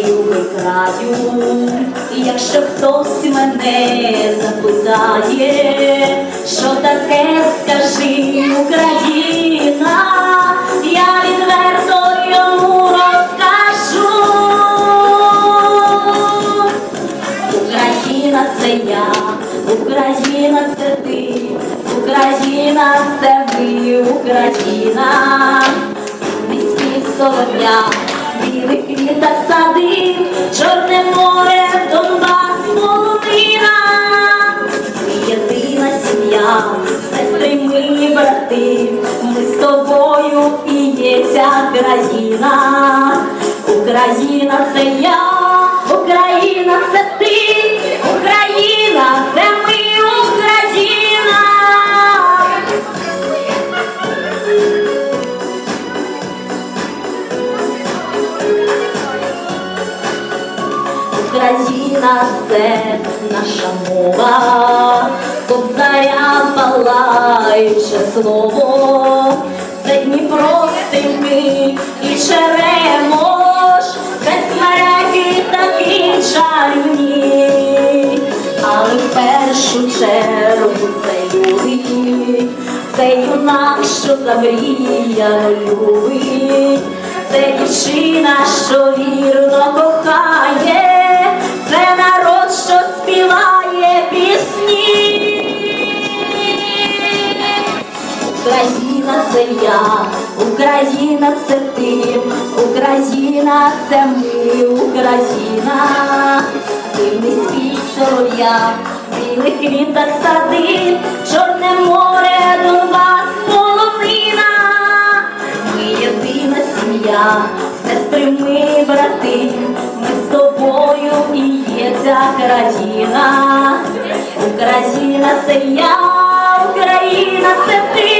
співаю, і якщо хтось мене запитає, що таке скажи Україна, я відверто йому розкажу. Україна це я, Україна це ти, Україна це ви, Україна, квітах сади, Чорне море, Донбас, полонина, єдина сім'я, сестри ми брати, ми з тобою і є ця країна, Україна це я, Україна це наша мова, кобзаря палаюче слово, це Дніпро стрімки і черемош, безсмереки такі чарівні, але в першу чергу це люди, це юнак, що замріяно любить, це дівчина, що вірно кохає, Це я, Україна це ти, Україна це ми, Україна, дивний спів солов'я, білих квітах сади, Чорне море, Донбас, полонина, ми єдина сім'я, сестри ми брати, ми з тобою і є ця країна, Україна це я, Україна це ти,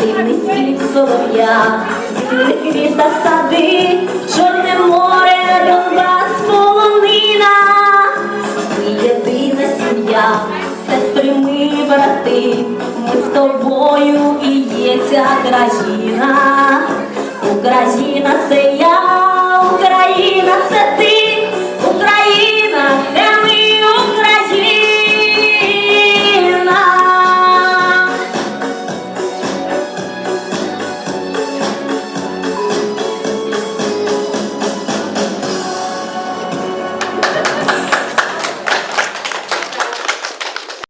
дивний спів солов'я, білих квітах сади, Чорне море, Донбас, полонина, ми єдина сім'я, сестри ми брати, ми з тобою і є ця країна, Україна це я, Україна це ти.